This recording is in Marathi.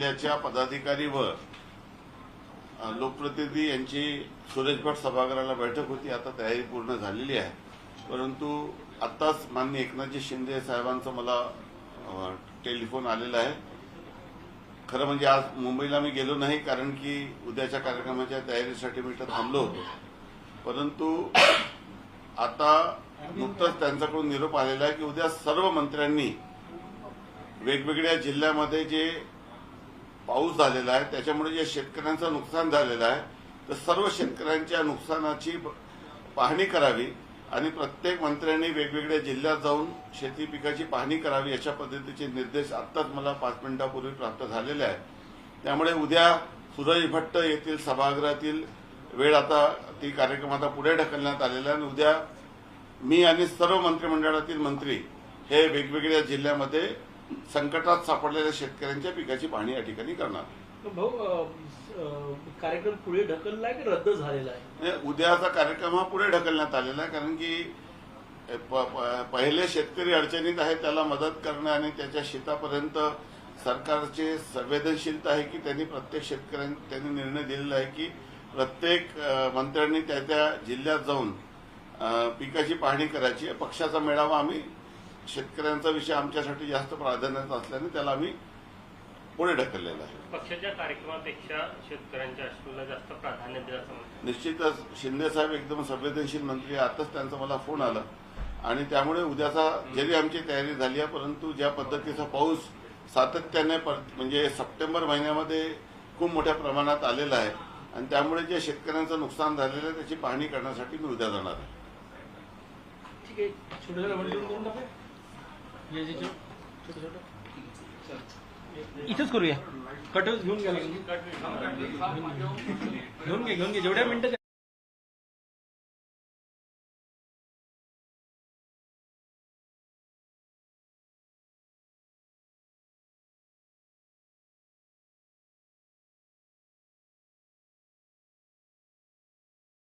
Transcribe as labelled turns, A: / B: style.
A: जिल्ह्याच्या पदाधिकारी व लोकप्रतिनिधी यांची सुरेशभट सभागृहाला बैठक होती. आता तयारी पूर्ण झालेली आहे. परंतु आत्ताच माननीय एकनाथजी शिंदे साहेबांचा मला टेलिफोन आलेला आहे. खरं म्हणजे आज मुंबईला मी गेलो नाही कारण की उद्याच्या कार्यक्रमाच्या तयारीसाठी मी थांबलो होतो. परंतु आता नुकतंच त्यांच्याकडून निरोप आलेला आहे की उद्या सर्व मंत्र्यांनी वेगवेगळ्या जिल्ह्यामध्ये जे पाऊस झालेला आहे त्याच्यामुळे जे शेतकऱ्यांचं नुकसान झालेलं आहे तर सर्व शेतकऱ्यांच्या नुकसानाची पाहणी करावी आणि प्रत्येक मंत्र्यांनी वेगवेगळ्या जिल्ह्यात जाऊन शेती पिकाची पाहणी करावी अशा पद्धतीचे निर्देश आत्ताच मला पाच मिनिटापूर्वी प्राप्त झालेले आहेत. त्यामुळे उद्या सुरज भट्ट येथील सभागृहातील वेळ आता ती कार्यक्रम आता पुढे ढकलण्यात आलेला आहे आणि उद्या मी आणि सर्व मंत्रिमंडळातील मंत्री हे वेगवेगळ्या जिल्ह्यामध्ये संकटात सापडलेल्या शेतकऱ्यांच्या पिकाची पाहणी या ठिकाणी करणार.
B: भाऊ कार्यक्रम पुढे ढकललाय की रद्द झालेला आहे?
A: म्हणजे उद्याचा कार्यक्रम हा पुढे ढकलण्यात आलेला आहे कारण की पहिले शेतकरी अडचणीत आहे त्याला मदत करणं आणि त्याच्या शेतापर्यंत सरकारचे संवेदनशीलता आहे की त्यांनी प्रत्येक शेतकऱ्यां त्यांनी निर्णय दिलेला आहे की प्रत्येक मंत्र्यांनी त्या त्या जिल्ह्यात जाऊन पिकाची पाहणी करायची पक्षाचा मेळावा आम्ही शेतकऱ्यांचा विषय आमच्यासाठी जास्त प्राधान्याचा असल्याने त्याला आम्ही पुढे ढकललेला आहे.
C: पक्षाच्या कार्यक्रमापेक्षा शेतकऱ्यांच्या अश्रूला जास्त प्राधान्य दिलं असं.
A: निश्चितच शिंदे साहेब एकदम संवेदनशील मंत्री आहे. आताच त्यांचा मला फोन आला. आणि त्यामुळे उद्याचा जरी आमची तयारी झाली आहे परंतु ज्या पद्धतीचा पाऊस सातत्याने म्हणजे सप्टेंबर महिन्यामध्ये खूप मोठ्या प्रमाणात आलेला आहे. आणि त्यामुळे जे शेतकऱ्यांचं नुकसान झालेलं आहे त्याची पाहणी करण्यासाठी मी उद्या जाणार आहे.
B: ठीक आहे. इथंच करूया. कट घेऊन घ्या घेऊन घे घेऊन घे. जेवढ्या मिनिटं